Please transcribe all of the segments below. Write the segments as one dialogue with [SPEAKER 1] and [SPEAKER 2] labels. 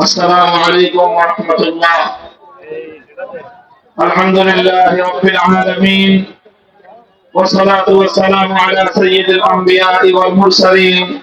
[SPEAKER 1] السلام عليكم ورحمة الله الحمد لله رب العالمين والصلاة والسلام على سيد الأنبياء والمرسلين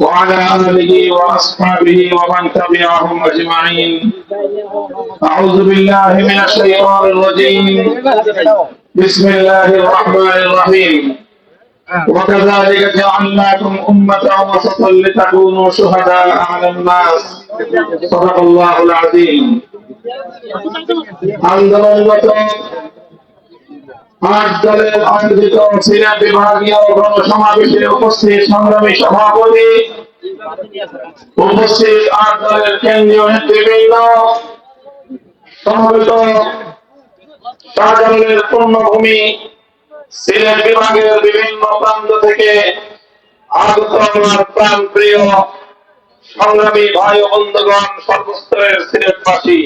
[SPEAKER 1] وعلى آله وأصحابه ومن تبعهم أجمعين أعوذ بالله من الشيطان الرجيم بسم الله الرحمن الرحيم وكذلك جعلناكم أمة وسطا لتكونوا شهداء على الناس صدق الله العظيم আন্দোলনরত পূর্ণভূমি, সিলেট বিভাগের বিভিন্ন প্রান্ত থেকে আগত প্রাণ প্রিয় সংগ্রামী ভাই বন্ধুগণ, সর্বস্তরের সিলেটবাসী।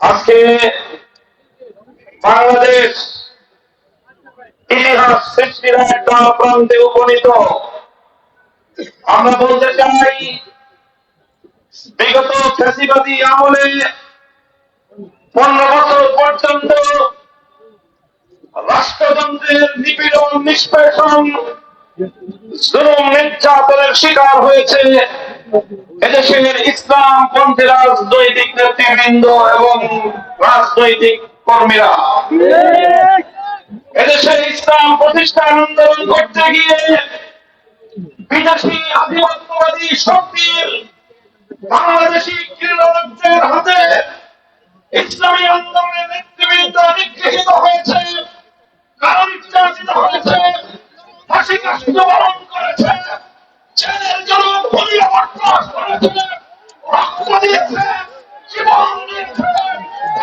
[SPEAKER 1] আজকে বাংলাদেশ ইতিহাস সৃষ্টির একটা প্রান্তে উপনীত। আমরা বলতে চাই, বিগত ফ্যাসিবাদী আমলে পনেরো বছর পর্যন্ত রাষ্ট্রযন্ত্রের নিপীড়ন, নিষ্পেষণ, জুলুম, নির্যাতনের শিকার হয়েছে এদেশের ইসলাম পন্থী রাজনৈতিক নেতৃবৃন্দ এবং রাজনৈতিক কর্মীরা। এদেশে ইসলাম প্রতিষ্ঠান আন্দোলন করতে গিয়ে বিদেশি আধিপত্যবাদী শক্তির বাংলাদেশি ক্রীড়ালব্ধের হাতে ইসলামী আন্দোলনের নেতৃবৃন্দ নিগৃহীত হয়েছে কারণ নির্যাতিত হয়েছে ফাঁসি কাষ্ট বরণ করেছে ছেলের জন্য ভূমিকা বরদাস করেছে রক্ত দিয়েছে জীবন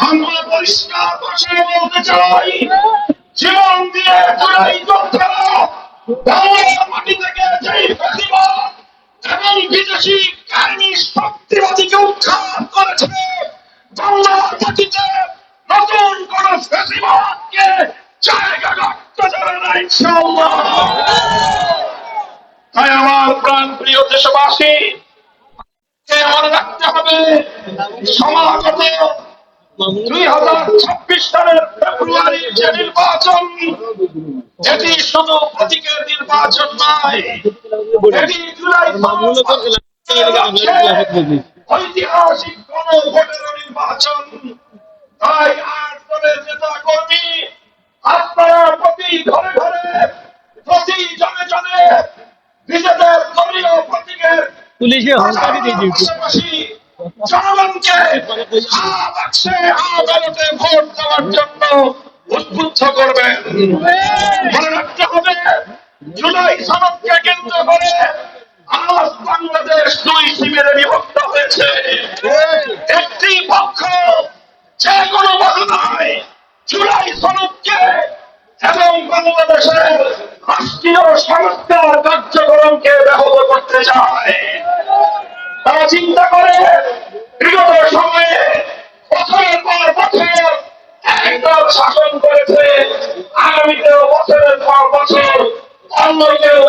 [SPEAKER 1] আমরা পরিষ্কার ভাষায় বলতে চাই, জীবন দিয়ে জুলাই যোদ্ধারা মাটি থেকে যেই ফ্যাসিবাদ এবং বিদেশি কাহিনী শক্তিবাদীকে উৎখাত করেছে বাংলার মাটিতে নতুন কোন ফ্যাসিবাদকে জায়গা রাখতে দেবে না, ইনশাআল্লাহ। তাই আমার প্রাণ প্রিয় দেশবাসী মনে রাখতে হবে সমাগত দুই হাজার ছাব্বিশ সালের ফেব্রুয়ারি যে নির্বাচন এটি শুধু প্রতীকের নির্বাচন নয়, এটি জুলাই ঐতিহাসিক কোন ভোটের নির্বাচন। তাই আট দলের নেতা কর্মী আপনারা প্রতি ঘরে ঘরে, প্রতি জনে জনে নিজেদের দলীয় প্রতীকের
[SPEAKER 2] পুলিশে হংকারি দিয়ে দিয়েছে।
[SPEAKER 1] জনগণকে হা ভোট দেওয়ার জন্য উদ্বুদ্ধ করবেন মনে রাখতে হবে জুলাই সনদকে কেন্দ্র করে। আজ বাংলাদেশ দুই শিবিরে বিভক্ত হয়েছে। একটি পক্ষ যে কোনো বাধনায় জুলাই সনদকে এবং বাংলাদেশের রাষ্ট্রীয় সংস্কার কার্যক্রমকে ব্যাহত করতে চায়। তারা চিন্তা করে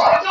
[SPEAKER 1] আমি